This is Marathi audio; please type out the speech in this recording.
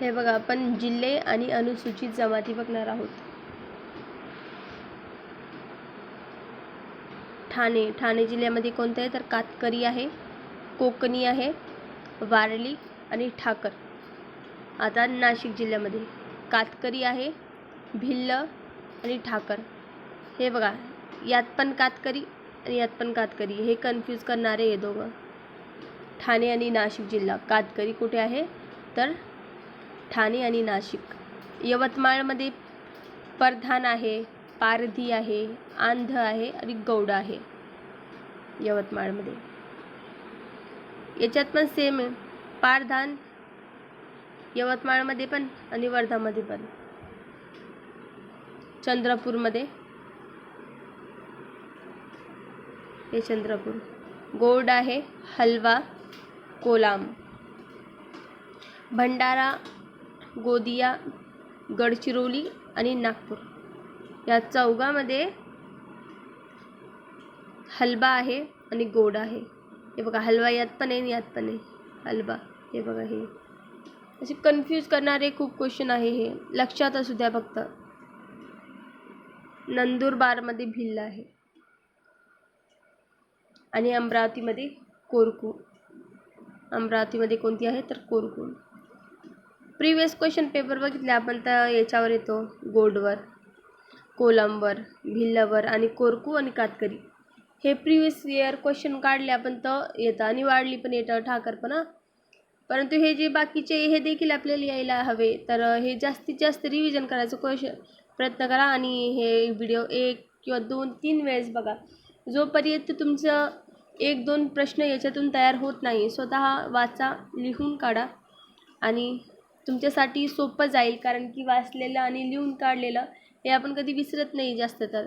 हे बघा आपण जिल्हे आणि अनुसूचित जमाती बघणार आहोत. ठाणे ठाणे जिल्ह्यामध्ये कोणते आहे? तर कातकरी आहे कोकणी आहे वारली आणि ठाकर. आता नाशिक जिल्ह्यामध्ये कातकरी आहे भिल्ल आणि ठाकर. हे बघा यात पण कातकरी आणि यात पण कातकरी. हे कन्फ्यूज करणारे हे दोघं. ठाणे आणि नाशिक जिल्हा. कातकरी कुठे आहे? तर ठाणे आणि नाशिक. यवतमाळमध्ये परधान आहे पारधी आहे आंध आहे आणि गौड आहे यवतमाळमध्ये. याच्यात पण सेम आहे. पारधान यवतमाळमध्ये पण आणि वर्धामध्ये पण. चंद्रपूरमध्ये. हे चंद्रपूर. गोड आहे हलवा कोलाम. भंडारा गोदिया गडचिरोली आणि नागपूर. या चौघामध्ये हलवा आहे आणि गोड आहे. हे बघा हलवा यात पण आहे यात पण आहे. हलवा हे बघा हे. असे कन्फ्यूज करणारे खूप क्वेश्चन आहे हे. लक्षात असू द्या फक्त. नंदुरबारमध्ये भिल्ल आहे. आणि अमरावतीमध्ये कोरकू. अमरावतीमध्ये कोणती आहे? तर कोरकू. प्रिवियस क्वेश्चन पेपर बघितले आपण तर याच्यावर येतो. गोडवर कोलमवर भिल्लवर आणि कोरकू आणि कातकरी. हे प्रिवियस इयर क्वेश्चन काढले आपण तर येतं. आणि वाढली पण येतं ठाकर पण परंतु हे जे बाकीचे हे देखील आपल्याला यायला हवे. तर हे जास्तीत जास्त रिव्हिजन करायचं क्वेश्चन प्रयत्न करा आणि हे व्हिडिओ एक किंवा दोन तीन वेळेस बघा. जोपर्यंत तुमचं एक दोन प्रश्न याच्यातून तयार होत नाही स्वतः वाचा लिहून काढा आणि तुमच्यासाठी सोपं जाईल कारण की वाचलेलं आणि लिहून काढलेलं हे आपण कधी विसरत नाही जास्त तर.